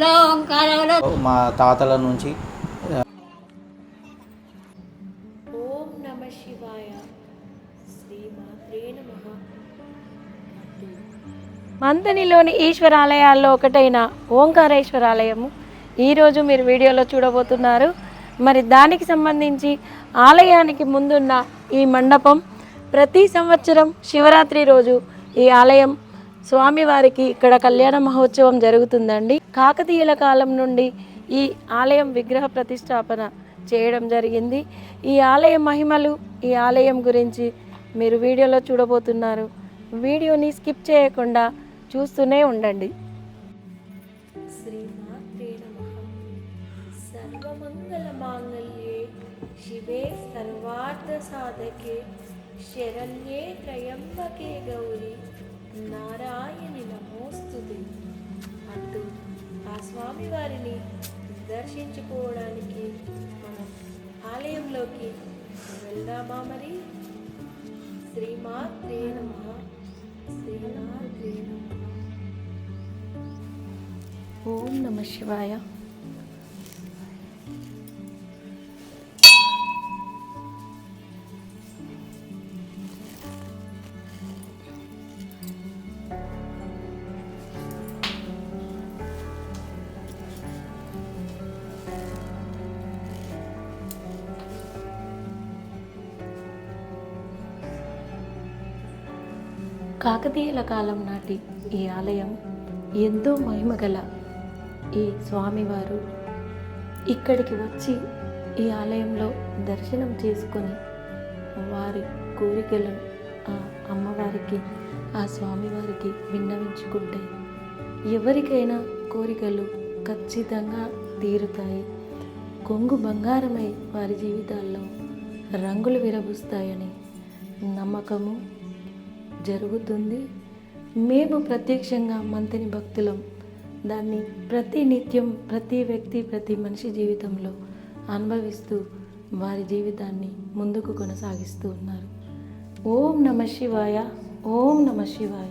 ఓంకారంలో మా తాతల నుంచి ఓం నమ శివాయ. శ్రీమాత్రే నమః. మంతనిలోని ఈశ్వరాలయాల్లో ఒకటైన ఓంకారేశ్వరాలయము. ఈరోజు మీరు వీడియోలో చూడబోతున్నారు. మరి దానికి సంబంధించి ఆలయానికి ముందున్న ఈ మండపం ప్రతి సంవత్సరం శివరాత్రి రోజు ఈ ఆలయం స్వామివారికి ఇక్కడ కళ్యాణ మహోత్సవం జరుగుతుందండి. కాకతీయుల కాలం నుండి ఈ ఆలయం విగ్రహ ప్రతిష్టాపన చేయడం జరిగింది. ఈ ఆలయ మహిమలు ఈ ఆలయం గురించి మీరు వీడియోలో చూడబోతున్నారు. వీడియోని స్కిప్ చేయకుండా చూస్తూనే ఉండండి. శివే సర్వార్థ సాధకే. శరణ్యే త్రయంబకే గౌరి. నారాయణి నమోస్తుతి అంటూ ఆ స్వామి వారిని దర్శించుకోవడానికి మనం ఆలయంలోకి వెళ్దామా మరి? శ్రీమాత్రే నమ. శ్రీమాత్రే నమ. ఓం నమ శివాయ. కాకతీయుల కాలం నాటి ఈ ఆలయం ఎంతో మహిమగల ఈ స్వామివారు ఇక్కడికి వచ్చి ఈ ఆలయంలో దర్శనం చేసుకొని వారి కోరికలను ఆ అమ్మవారికి ఆ స్వామివారికి విన్నవించుకుంటే ఎవరికైనా కోరికలు ఖచ్చితంగా తీరుతాయి. కొంగు బంగారమై వారి జీవితాల్లో రంగులు విరబుస్తాయని నమ్మకము జరుగుతుంది. మేము ప్రత్యక్షంగా మంతిని భక్తులం. దాన్ని ప్రతి నిత్యం ప్రతి వ్యక్తి ప్రతి మనిషి జీవితంలో అనుభవిస్తూ వారి జీవితాన్ని ముందుకు కొనసాగిస్తూ ఉన్నారు. ఓం నమ శివాయ ఓం నమ శివాయ.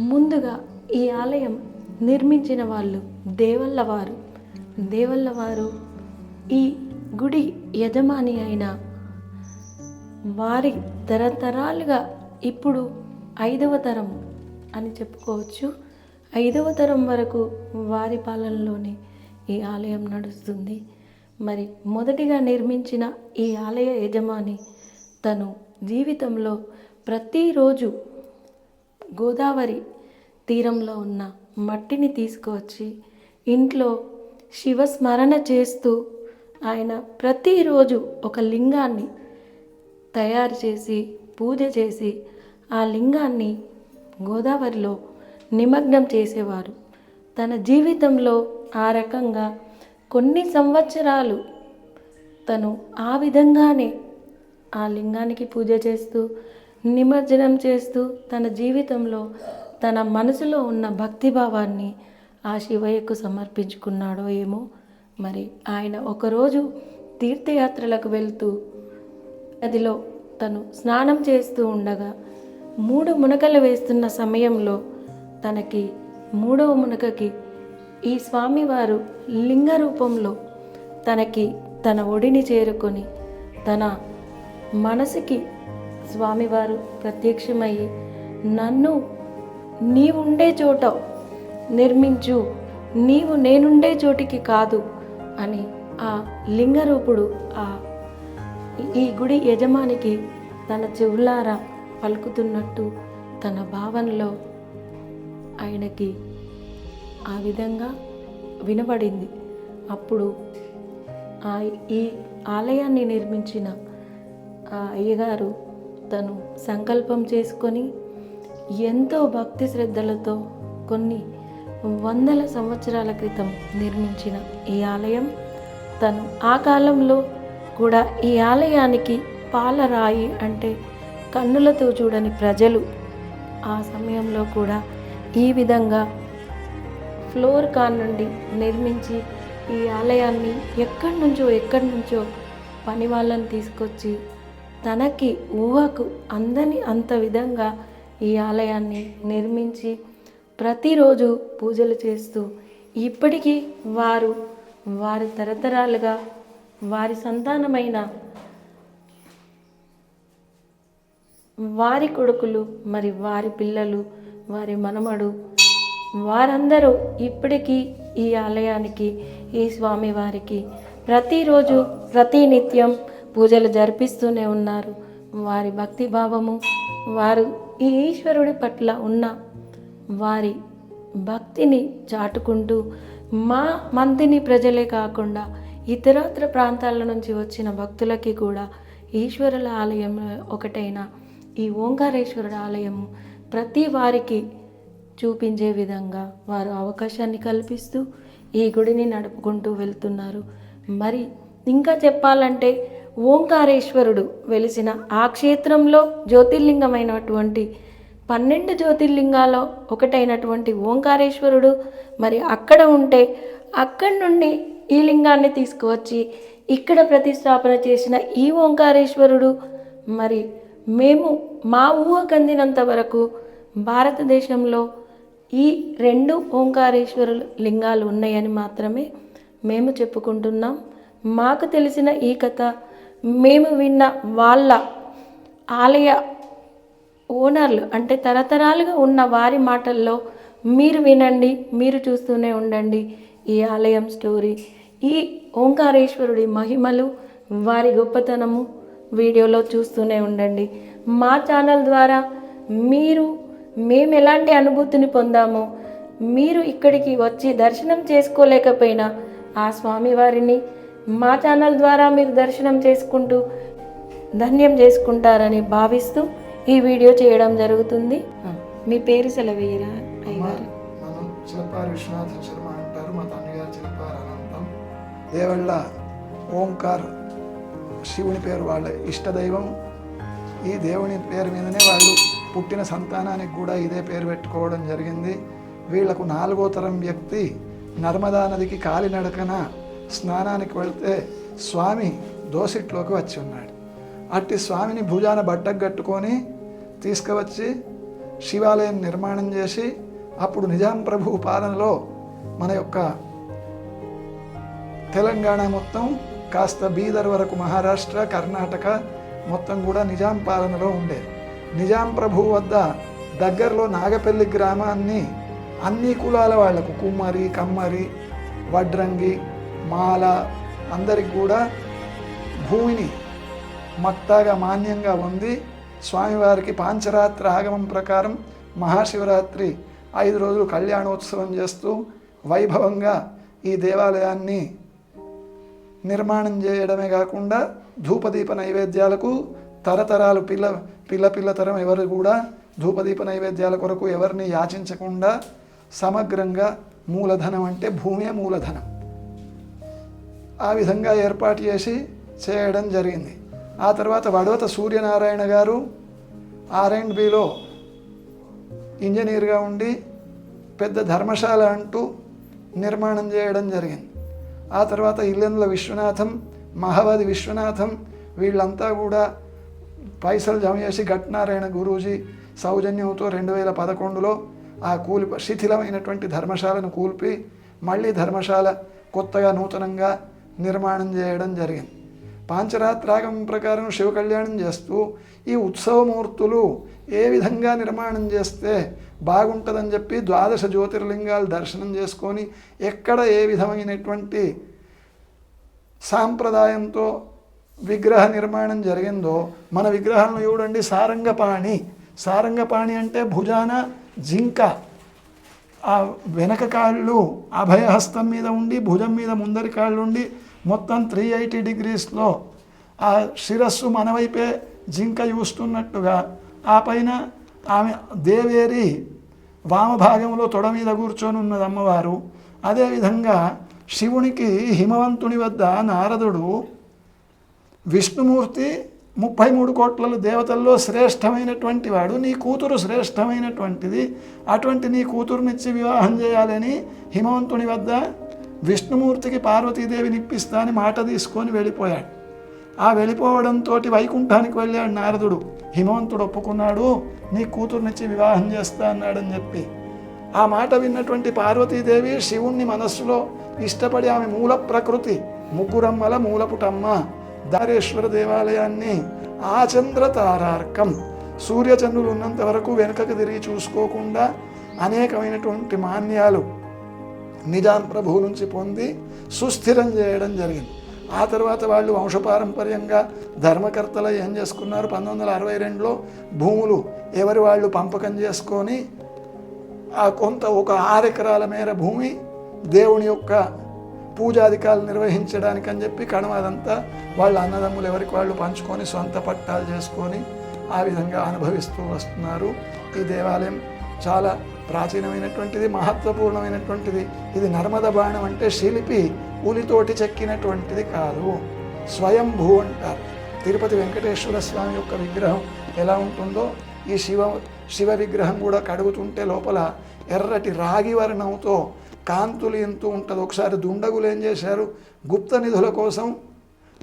ముందుగా ఈ ఆలయం నిర్మించిన వాళ్ళు దేవల్లవారు. దేవల్లవారు ఈ గుడి యజమాని అయిన వారి తరతరాలుగా ఇప్పుడు ఐదవ తరం అని చెప్పుకోవచ్చు. ఐదవ తరం వరకు వారి పాలనలోనే ఈ ఆలయం నడుస్తుంది. మరి మొదటిగా నిర్మించిన ఈ ఆలయ యజమాని తను జీవితంలో ప్రతిరోజు గోదావరి తీరంలో ఉన్న మట్టిని తీసుకువచ్చి ఇంట్లో శివస్మరణ చేస్తూ ఆయన ప్రతిరోజు ఒక లింగాన్ని తయారు చేసి పూజ చేసి ఆ లింగాన్ని గోదావరిలో నిమగ్నం చేసేవారు. తన జీవితంలో ఆ రకంగా కొన్ని సంవత్సరాలు తను ఆ విధంగానే ఆ లింగానికి పూజ చేస్తూ నిమజ్జనం చేస్తూ తన జీవితంలో తన మనసులో ఉన్న భక్తిభావాన్ని ఆ శివయ్యకు సమర్పించుకున్నాడో ఏమో మరి ఆయన ఒకరోజు తీర్థయాత్రలకు వెళ్తూ నదిలో తను స్నానం చేస్తూ ఉండగా మూడు మునకలు వేస్తున్న సమయంలో తనకి మూడవ మునకకి ఈ స్వామివారు లింగ రూపంలో తనకి తన ఒడిని చేరుకొని తన మనసుకి స్వామివారు ప్రత్యక్షమయ్యి నన్ను నీవుండే చోట నిర్మించు నీవు నేనుండే చోటికి కాదు అని ఆ లింగరూపుడు ఆ ఈ గుడి యజమానికి తన చెవులారా పలుకుతున్నట్టు తన భావనలో ఆయనకి ఆ విధంగా వినబడింది. అప్పుడు ఆ ఈ ఆలయాన్ని నిర్మించిన ఆ అయ్యగారు తను సంకల్పం చేసుకొని ఎంతో భక్తి శ్రద్ధలతో కొన్ని వందల సంవత్సరాల క్రితం నిర్మించిన ఈ ఆలయం తను ఆ కాలంలో కూడా ఈ ఆలయానికి పాలరాయి అంటే కన్నులతో చూడని ప్రజలు ఆ సమయంలో కూడా ఈ విధంగా ఫ్లోర్ కాన్ నుండి నిర్మించి ఈ ఆలయాన్ని ఎక్కడి నుంచో ఎక్కడి నుంచో పని వాళ్ళని తీసుకొచ్చి తనకి ఊహకు అందని అంత విధంగా ఈ ఆలయాన్ని నిర్మించి ప్రతిరోజు పూజలు చేస్తూ ఇప్పటికీ వారు వారి తరతరాలుగా వారి సంతానమైన వారి కొడుకులు మరి వారి పిల్లలు వారి మనమడు వారందరూ ఇప్పటికీ ఈ ఆలయానికి ఈ స్వామివారికి ప్రతిరోజు ప్రతినిత్యం పూజలు జరిపిస్తూనే ఉన్నారు. వారి భక్తి భావము వారు ఈ ఈశ్వరుడి పట్ల ఉన్న వారి భక్తిని చాటుకుంటూ మా మందిని ప్రజలే కాకుండా ఇతరత్ర ప్రాంతాల నుంచి వచ్చిన భక్తులకి కూడా ఈశ్వరుల ఆలయం ఒకటైన ఈ ఓంకారేశ్వరుడు ఆలయము ప్రతి వారికి చూపించే విధంగా వారు అవకాశాన్ని కల్పిస్తూ ఈ గుడిని నడుపుకుంటూ వెళ్తున్నారు. మరి ఇంకా చెప్పాలంటే ఓంకారేశ్వరుడు వెలిసిన ఆ క్షేత్రంలో జ్యోతిర్లింగమైనటువంటి పన్నెండు జ్యోతిర్లింగాల్లో ఒకటైనటువంటి ఓంకారేశ్వరుడు మరి అక్కడ ఉంటే అక్కడి నుండి ఈ లింగాన్ని తీసుకువచ్చి ఇక్కడ ప్రతిష్టాపన చేసిన ఈ ఓంకారేశ్వరుడు మరి మేము మా ఊహకందినంత వరకు భారతదేశంలో ఈ రెండు ఓంకారేశ్వర లింగాలు ఉన్నాయని మాత్రమే మేము చెప్పుకుంటున్నాం. మాకు తెలిసిన ఈ కథ మేము విన్న వాళ్ళ ఆలయ ఓనర్లు అంటే తరతరాలుగా ఉన్న వారి మాటల్లో మీరు వినండి మీరు చూస్తూనే ఉండండి ఈ ఆలయం స్టోరీ. ఈ ఓంకారేశ్వరుడి మహిమలు వారి గొప్పతనము వీడియోలో చూస్తూనే ఉండండి. మా ఛానల్ ద్వారా మీరు మేము ఎలాంటి అనుభూతిని పొందామో మీరు ఇక్కడికి వచ్చి దర్శనం చేసుకోలేకపోయినా ఆ స్వామివారిని మా ఛానల్ ద్వారా మీరు దర్శనం చేసుకుంటూ ధన్యం చేసుకుంటారని భావిస్తూ ఈ వీడియో చేయడం జరుగుతుంది. మీ పేరు సెలవేయరా అయ్యారు విశ్వనాథ శర్మ అంటారు మా తండ్రి గారు అనంతం దేవళ్ళ ఓంకార్ శివుని పేరు వాళ్ళ ఇష్టదైవం. ఈ దేవుని పేరు మీదనే వాళ్ళు పుట్టిన సంతానానికి కూడా ఇదే పేరు పెట్టుకోవడం జరిగింది. వీళ్ళకు నాలుగో తరం వ్యక్తి నర్మదా నదికి కాలినడకన స్నానానికి వెళ్తే స్వామి దోసిట్లోకి వచ్చి ఉన్నాడు. అట్టి స్వామిని భుజాన బట్టకు కట్టుకొని తీసుకువచ్చి శివాలయం నిర్మాణం చేసి అప్పుడు నిజాం ప్రభు పాలనలో మన యొక్క తెలంగాణ మొత్తం కాస్త బీదర్ వరకు మహారాష్ట్ర కర్ణాటక మొత్తం కూడా నిజాం పాలనలో ఉండేది నిజాం ప్రభు వద్ద దగ్గరలో నాగపల్లి గ్రామాన్ని అన్ని కులాల వాళ్ళకు కుమ్మరి కమ్మరి వడ్రంగి మాల అందరికి కూడా భూమిని మక్తాగా మాన్యంగా ఉంది స్వామివారికి పాంచరాత్రి ఆగమం ప్రకారం మహాశివరాత్రి ఐదు రోజులు కళ్యాణోత్సవం చేస్తూ వైభవంగా ఈ దేవాలయాన్ని నిర్మాణం చేయడమే కాకుండా ధూపదీప నైవేద్యాలకు తరతరాలు పిల్ల పిల్ల పిల్ల తరం ఎవరు కూడా ధూపదీప నైవేద్యాల కొరకు ఎవరిని యాచించకుండా సమగ్రంగా మూలధనం అంటే భూమే మూలధనం. ఆ విధంగా ఏర్పాటు చేసి చేయడం జరిగింది. ఆ తర్వాత వడవత సూర్యనారాయణ గారు ఆర్ అండ్ బిలో ఇంజనీర్గా ఉండి పెద్ద ధర్మశాల అంటూ నిర్మాణం చేయడం జరిగింది. ఆ తర్వాత ఇల్లెందుల విశ్వనాథం మహావది విశ్వనాథం వీళ్ళంతా కూడా పైసలు జమ చేసి గట్నారాయణ గురూజీ సౌజన్యంతో రెండు వేల పదకొండులో ఆ కూలి శిథిలమైనటువంటి ధర్మశాలను కూల్పి మళ్ళీ ధర్మశాల కొత్తగా నూతనంగా నిర్మాణం చేయడం జరిగింది. పాంచరాత్రాగం ప్రకారం శివ కళ్యాణం చేస్తూ ఈ ఉత్సవమూర్తులు ఏ విధంగా నిర్మాణం చేస్తే బాగుంటుందని చెప్పి ద్వాదశ జ్యోతిర్లింగాలు దర్శనం చేసుకొని ఎక్కడ ఏ విధమైనటువంటి సాంప్రదాయంతో విగ్రహ నిర్మాణం జరిగిందో మన విగ్రహాలను చూడండి సారంగపాణి. సారంగపాణి అంటే భుజాన జింక. ఆ వెనక కాళ్ళు అభయహస్తం మీద ఉండి భుజం మీద ముందరి కాళ్ళు ఉండి మొత్తం త్రీ ఎయిటీ డిగ్రీస్లో ఆ శిరస్సు మనవైపే జింక చూస్తున్నట్టుగా ఆ పైన ఆమె దేవేరి వామభాగంలో తొడ మీద కూర్చొని ఉన్నది అమ్మవారు. అదేవిధంగా శివునికి హిమవంతుని వద్ద నారదుడు విష్ణుమూర్తి ముప్పై మూడు కోట్ల దేవతల్లో శ్రేష్టమైనటువంటి వాడు. నీ కూతురు శ్రేష్టమైనటువంటిది. అటువంటి నీ కూతురునిచ్చి వివాహం చేయాలని హిమవంతుని వద్ద విష్ణుమూర్తికి పార్వతీదేవిని ఇప్పిస్తా అని మాట తీసుకొని వెళ్ళిపోయాడు. ఆ వెళ్ళిపోవడంతో వైకుంఠానికి వెళ్ళాడు నారదుడు. హిమవంతుడు ఒప్పుకున్నాడు నీ కూతురునిచ్చి వివాహం చేస్తా అన్నాడని చెప్పి. ఆ మాట విన్నటువంటి పార్వతీదేవి శివుణ్ణి మనస్సులో ఇష్టపడి ఆమె మూల ప్రకృతి ముగ్గురమ్మల మూలపుటమ్మ దారేశ్వర దేవాలయాన్ని ఆచంద్ర తారార్కం సూర్యచంద్రులు ఉన్నంత వరకు వెనుకకు తిరిగి చూసుకోకుండా అనేకమైనటువంటి మాన్యాలు నిజాం ప్రభువు నుంచి పొంది సుస్థిరం చేయడం జరిగింది. ఆ తర్వాత వాళ్ళు వంశపారంపర్యంగా ధర్మకర్తలు ఏం చేసుకున్నారు? పంతొమ్మిది వందల అరవై రెండులో భూములు ఎవరి వాళ్ళు పంపకం చేసుకొని ఆ కొంత ఒక ఆరు ఎకరాల మేర భూమి దేవుని యొక్క పూజాధికాలు నిర్వహించడానికి అని చెప్పి కడమ వాళ్ళ అన్నదమ్ములు ఎవరికి వాళ్ళు పంచుకొని సొంత పట్టాలు చేసుకొని ఆ విధంగా అనుభవిస్తూ వస్తున్నారు. ఈ దేవాలయం చాలా ప్రాచీనమైనటువంటిది మహత్వపూర్ణమైనటువంటిది. ఇది నర్మద బాణం అంటే శిల్పి ఉలితోటి చెక్కినటువంటిది కాదు. స్వయంభూ అంటారు. తిరుపతి వెంకటేశ్వర స్వామి యొక్క విగ్రహం ఎలా ఉంటుందో ఈ శివ శివ విగ్రహం కూడా కడుగుతుంటే లోపల ఎర్రటి రాగి వర్ణంతో కాంతులు ఎంతూ ఉంటుంది. ఒకసారి దుండగులు ఏం చేశారు? గుప్త నిధుల కోసం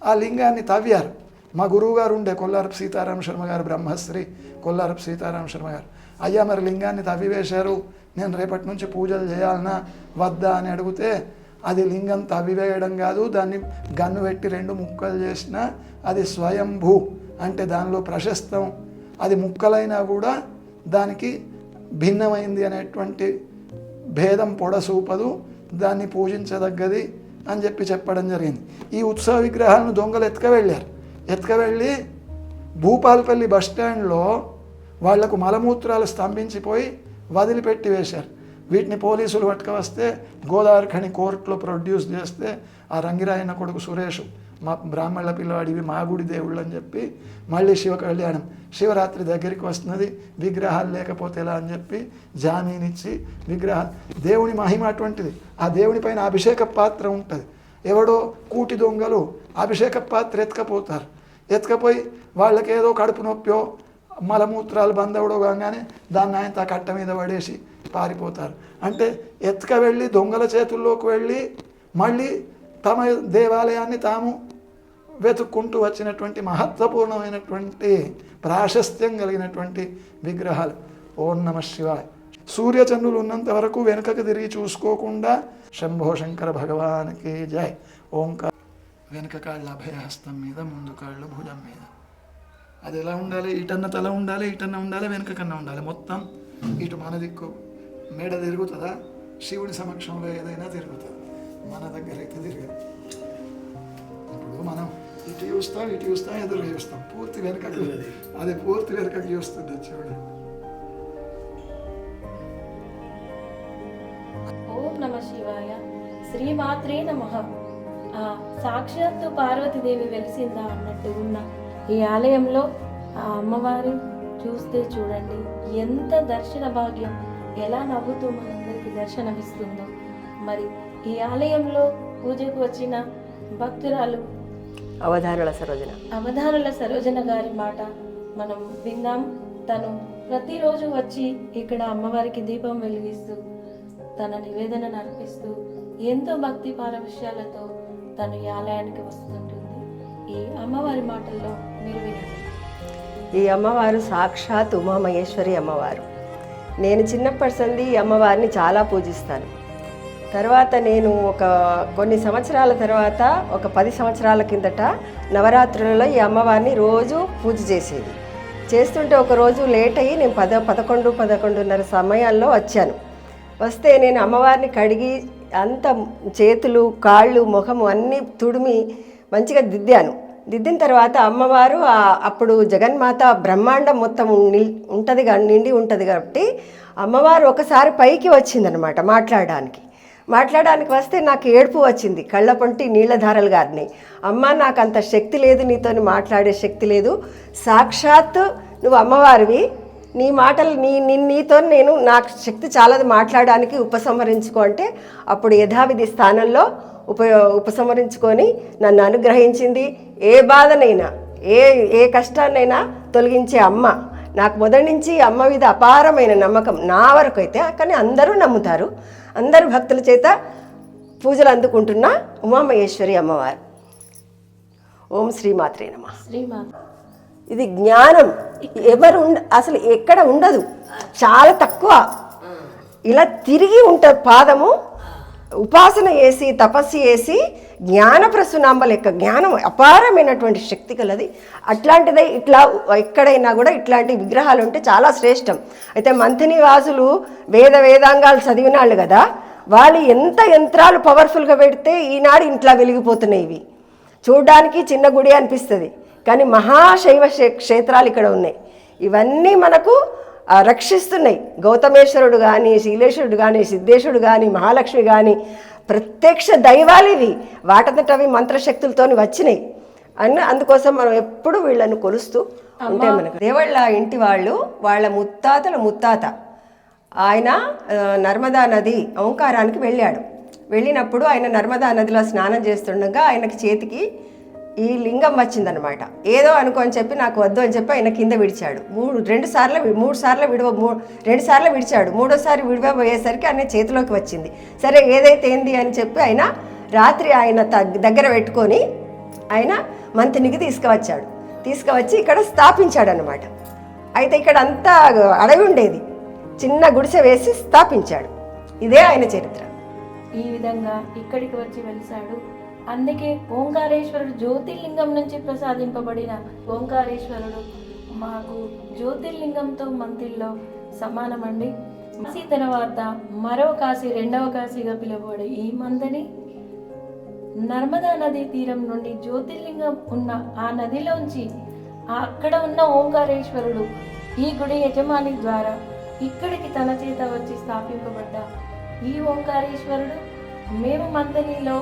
ఆ లింగాన్ని తవ్వారు. మా గురువు గారు ఉండే కొల్లారపు సీతారామ శర్మ గారు బ్రహ్మశ్రీ కొల్లారపు సీతారామ శర్మ గారు. అయ్యా మరి లింగాన్ని తవ్వివేశారు. నేను రేపటి నుంచి పూజలు చేయాలనా? వద్దా? అని అడిగితే అది లింగం తవ్వివేయడం కాదు దాన్ని గన్ను పెట్టి రెండు ముక్కలు చేసిన అది స్వయంభూ అంటే దానిలో ప్రశస్తం. అది ముక్కలైనా కూడా దానికి భిన్నమైంది అనేటువంటి భేదం పొడసూపదు దాన్ని పూజించదగ్గది అని చెప్పి చెప్పడం జరిగింది. ఈ ఉత్సవ విగ్రహాలను దొంగలు ఎత్తుకవెళ్ళారు. ఎత్తుకవెళ్ళి భూపాలపల్లి బస్ స్టాండ్లో వాళ్ళకు మలమూత్రాలు స్తంభించిపోయి వదిలిపెట్టి వేశారు. వీటిని పోలీసులు పట్టుకువస్తే గోదావరి ఖని కోర్టులో ప్రొడ్యూస్ చేస్తే ఆ రంగిరాయన కొడుకు సురేష్ మా బ్రాహ్మణుల పిల్లవాడివి మా గుడి దేవుళ్ళు అని చెప్పి మళ్ళీ శివ కళ్యాణం. శివరాత్రి దగ్గరికి వస్తున్నది విగ్రహాలు లేకపోతే ఎలా అని చెప్పి జామీన్ ఇచ్చి విగ్రహాలు దేవుని మహిమ అటువంటిది. ఆ దేవుని పైన అభిషేక పాత్ర ఉంటుంది. ఎవడో కూటి దొంగలు అభిషేక పాత్ర ఎత్తుకపోతారు. ఎత్తుకపోయి వాళ్ళకేదో కడుపు నొప్పో మలమూత్రాలు బందవడో కాగానే దాన్ని ఆయన కట్ట మీద పడేసి పారిపోతారు. అంటే ఎత్తుక వెళ్ళి దొంగల చేతుల్లోకి వెళ్ళి మళ్ళీ తమ దేవాలయాన్ని తాము వెతుక్కుంటూ వచ్చినటువంటి మహత్వపూర్ణమైనటువంటి ప్రాశస్త్యం కలిగినటువంటి విగ్రహాలు. ఓం నమ శివాయ. సూర్యచంద్రులు ఉన్నంత వరకు వెనుకకు తిరిగి చూసుకోకుండా శంభో శంకర భగవానికి జై. ఓంకార్ వెనుక కాళ్ళు అభయహస్తం మీద ముందు కాళ్ళు భుజం మీద. అది ఎలా ఉండాలి? ఇటన్న తల ఉండాలి ఇటన్న ఉండాలి వెనుక కన్నా ఉండాలి. మొత్తం ఇటు మన దిక్కు. మేడ తిరుగుతుందా? శివుడి సమక్షంలో ఏదైనా తిరుగుతుంది. మన దగ్గర అయితే తిరగదు. ఇప్పుడు మనం ఇటు చూస్తాం ఇటు చూస్తాం ఎదురు చూస్తాం. పూర్తి వెనుక అది పూర్తి వెనుక చూస్తుంది చూడండి ఓం నమ శివాయ. శ్రీమాత్రే నమ. ఆ సాక్షాత్తు పార్వతీదేవి వెలిసిందా అన్నట్టు ఉన్న ఈ ఆలయంలో ఆ అమ్మవారు చూస్తే చూడండి. ఎంత దర్శన భాగ్యం. ఎలా నవ్వుతూ మనందరికీ దర్శనమిస్తుందో. మరి ఈ ఆలయంలో పూజకు వచ్చిన భక్తురాలు అవధానుల సరోజన. అవధానుల సరోజన గారి మాట మనం విన్నాం. తను ప్రతిరోజు వచ్చి ఇక్కడ అమ్మవారికి దీపం వెలిగిస్తూ తన నివేదనను అర్పిస్తూ ఎంతో భక్తి పారవశ్యాలతో తను ఈ ఆలయానికి వస్తుంటుంది. ఈ అమ్మవారి మాటల్లో మీరు వినండి. ఈ అమ్మవారు సాక్షాత్ ఉమామహేశ్వరి అమ్మవారు. నేను చిన్నప్పటి సంది ఈ అమ్మవారిని చాలా పూజిస్తాను. తర్వాత నేను ఒక కొన్ని సంవత్సరాల తర్వాత ఒక పది సంవత్సరాల కిందట నవరాత్రులలో ఈ అమ్మవారిని రోజు పూజ చేసేది. చేస్తుంటే ఒక రోజు లేట్ అయ్యి నేను పద పదకొండు పదకొండున్నర సమయాల్లో వచ్చాను. వస్తే నేను అమ్మవారిని కడిగి అంత చేతులు కాళ్ళు ముఖము అన్నీ తుడిమి మంచిగా దిద్దాను. దిద్దిన తర్వాత అమ్మవారు అప్పుడు జగన్మాత బ్రహ్మాండం మొత్తం నిల్- నిండి ఉంటుంది కాబట్టి అమ్మవారు ఒకసారి పైకి వచ్చిందనమాట మాట్లాడడానికి. మాట్లాడడానికి వస్తే నాకు ఏడుపు వచ్చింది. కళ్ళ పొంటి నీళ్ళధారలు గారిని. అమ్మ నాకు అంత శక్తి లేదు నీతో మాట్లాడే శక్తి లేదు. సాక్షాత్ నువ్వు అమ్మవారివి. నీ మాటలు నీ నీ- నీతో నేను నాకు శక్తి చాలా మాట్లాడడానికి ఉపసంహరించుకో అంటే అప్పుడు యథావిధి స్థానంలో ఉప ఉపసంహరించుకొని నన్ను అనుగ్రహించింది ఏ బాధనైనా ఏ ఏ కష్టాన్నైనా తొలగించే అమ్మ. నాకు మొదటి నుంచి అమ్మ మీద అపారమైన నమ్మకం నా వరకు అయితే కానీ అందరూ నమ్ముతారు. అందరు భక్తుల చేత పూజలు అందుకుంటున్న ఉమామహేశ్వరి అమ్మవారు. ఓం శ్రీమాత్రే నమ. శ్రీమాత ఇది జ్ఞానం. ఎవరు అసలు ఎక్కడ ఉండదు. చాలా తక్కువ. ఇలా తిరిగి ఉంటుంది పాదము ఉపాసన చేసి తపస్సు చేసి జ్ఞాన ప్రసునాంబ లెక్క జ్ఞానం అపారమైనటువంటి శక్తి కలది. అట్లాంటిదే ఇట్లా ఎక్కడైనా కూడా ఇట్లాంటి విగ్రహాలు ఉంటే చాలా శ్రేష్టం. అయితే మంథిని వాసులు వేద వేదాంగాలు చదివిన వాళ్ళు కదా వాళ్ళు ఎంత యంత్రాలు పవర్ఫుల్గా పెడితే ఈనాడు ఇంట్లో వెలిగిపోతున్నాయి ఇవి. చూడ్డానికి చిన్న గుడి అనిపిస్తుంది. కానీ మహాశైవ క్షే- క్షేత్రాలు ఇక్కడ ఉన్నాయి. ఇవన్నీ మనకు రక్షిస్తున్నాయి. గౌతమేశ్వరుడు కానీ శీలేశ్వరుడు కానీ సిద్ధేశ్వరుడు కానీ మహాలక్ష్మి కానీ ప్రత్యక్ష దైవాలు ఇవి. వాటంతట అవి మంత్రశక్తులతోని వచ్చినాయి. అని అందుకోసం మనం ఎప్పుడు వీళ్ళను కొలుస్తూ ఉంటే మనకు దేవళ్ళ ఇంటి వాళ్ళు వాళ్ళ ముత్తాతల ముత్తాత. ఆయన నర్మదా నది ఓంకారానికి వెళ్ళాడు. వెళ్ళినప్పుడు ఆయన నర్మదా నదిలో స్నానం చేస్తుండగా ఆయనకి చేతికి ఈ లింగం వచ్చిందనమాట ఏదో అనుకోని చెప్పి నాకు వద్దు అని చెప్పి ఆయన కింద విడిచాడు. మూడు రెండు సార్లు మూడు సార్లు విడవ రెండు సార్లు విడిచాడు. మూడోసారి విడవబోయేసరికి ఆయన చేతిలోకి వచ్చింది. సరే ఏదైతే ఏంది అని చెప్పి ఆయన రాత్రి ఆయన తగ్- దగ్గర పెట్టుకొని ఆయన మంత్రికి తీసుకువచ్చాడు. తీసుకువచ్చి ఇక్కడ స్థాపించాడు అనమాట అయితే ఇక్కడ అంతా అడవి ఉండేది. చిన్న గుడిసె వేసి స్థాపించాడు. ఇదే ఆయన చరిత్ర. ఈ విధంగా ఇక్కడికి వచ్చి వెలిసాడు అందుకే ఓంకారేశ్వరుడు జ్యోతిర్లింగం నుంచి ప్రసాదింపబడిన ఓంకారేశ్వరుడు మాకు జ్యోతిర్లింగంతో మంతిల్లో సమానమండి. కాశీ తర్వాత మరో కాశీ రెండవ కాశీగా పిలువబడే ఈ మందని నర్మదా నదీ తీరం నుండి జ్యోతిర్లింగం ఉన్న ఆ నదిలోంచి అక్కడ ఉన్న ఓంకారేశ్వరుడు ఈ గుడి యజమాని ద్వారా ఇక్కడికి తన చేత వచ్చి స్థాపింపబడ్డ ఈ ఓంకారేశ్వరుడు మేము మందనిలో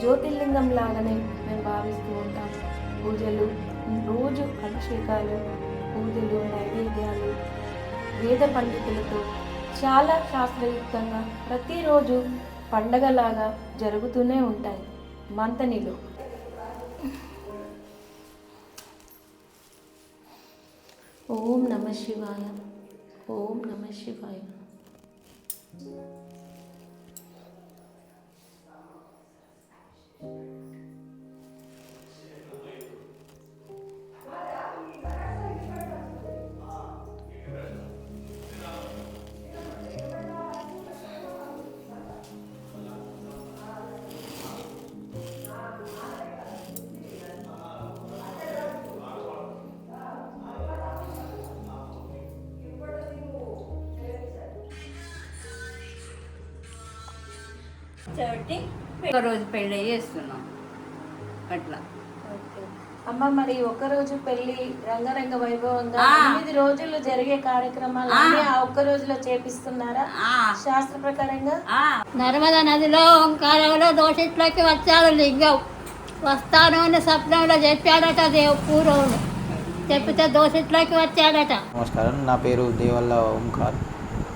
జ్యోతిర్లింగం లాగానే మేము భావిస్తూ ఉంటాం. పూజలు రోజు అభిషేకాలు పూజలు నైవేద్యాలు వేద పండితులతో చాలా శాస్త్రయుక్తంగా ప్రతిరోజు పండగలాగా జరుగుతూనే ఉంటాయి మంతనిలో ఓం నమ శివాయ. ఓం నమ శివాయ. కాబట్టి ఒక రోజు పెళ్ళి చేస్తున్నాం. అట్లా. అమ్మ మరి ఒక రోజు పెళ్ళి రంగరంగ వైభవంగా. ఎనిమిది రోజులు జరిగే కార్యక్రమాలు ఆ. ఒక్క రోజులో చేపిస్తున్నారా? ఆ, శాస్త్ర ప్రకారంగా? నర్మదా నదిలో ఓంకారంలో దోషిట్లోకి వచ్చాడు లింగం. వస్తాను అని స్వప్నంలో చెప్పాడట దేవు పూర్వములు చెప్పితే దోషిట్లోకి వచ్చాడట. నమస్కారం. నా పేరు దేవల్ల ఓంకార్.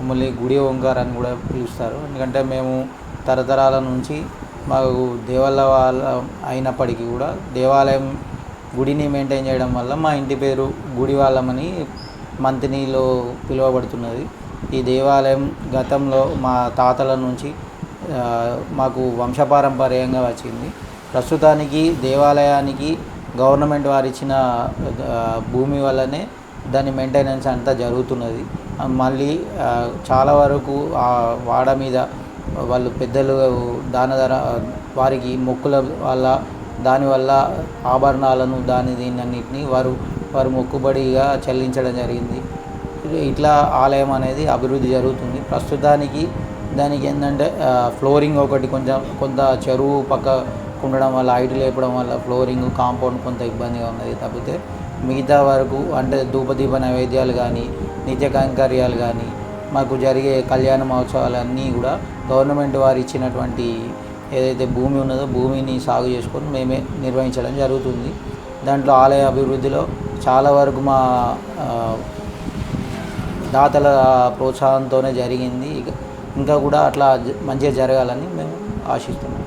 మమ్మల్ని గుడి ఓంకార్ అని కూడా పిలుస్తారు. ఎందుకంటే మేము తరతరాల నుంచి మాకు దేవల్ల వాళ్ళ అయినప్పటికీ కూడా దేవాలయం గుడిని మెయింటైన్ చేయడం వల్ల మా ఇంటి పేరు గుడి వాళ్ళమని మంతినిలో పిలువబడుతున్నది. ఈ దేవాలయం గతంలో మా తాతల నుంచి మాకు వంశపారంపర్యంగా వచ్చింది. ప్రస్తుతానికి దేవాలయానికి గవర్నమెంట్ వారు ఇచ్చిన భూమి వల్లనే దాని మెయింటెనెన్స్ అంతా జరుగుతున్నది. మళ్ళీ చాలా వరకు ఆ వాడ మీద వాళ్ళు పెద్దలు దాన వారికి మొక్కుల వల్ల దానివల్ల ఆభరణాలను దాని దీనన్నిటిని వారు వారు మొక్కుబడిగా చెల్లించడం జరిగింది. ఇట్లా ఆలయం అనేది అభివృద్ధి జరుగుతుంది. ప్రస్తుతానికి దానికి ఏంటంటే ఫ్లోరింగ్ ఒకటి కొంచెం కొంత చెరువు పక్క ఉండడం వల్ల హైట్ లేపడం వల్ల ఫ్లోరింగ్ కాంపౌండ్ కొంత ఇబ్బందిగా ఉన్నది. తప్పితే మిగతా వరకు అంటే ధూపదీప నైవేద్యాలు కానీ నిత్య కైంకర్యాలు కానీ మాకు జరిగే కళ్యాణ మహోత్సవాలన్నీ కూడా గవర్నమెంట్ వారు ఇచ్చినటువంటి ఏదైతే భూమి ఉన్నదో భూమిని సాగు చేసుకొని మేమే నిర్వహించడం జరుగుతుంది. దాంట్లో ఆలయ అభివృద్ధిలో చాలా వరకు మా దాతల ప్రోత్సాహంతోనే జరిగింది. ఇంకా కూడా అట్లా మంచిగా జరగాలని మేము ఆశిస్తున్నాం.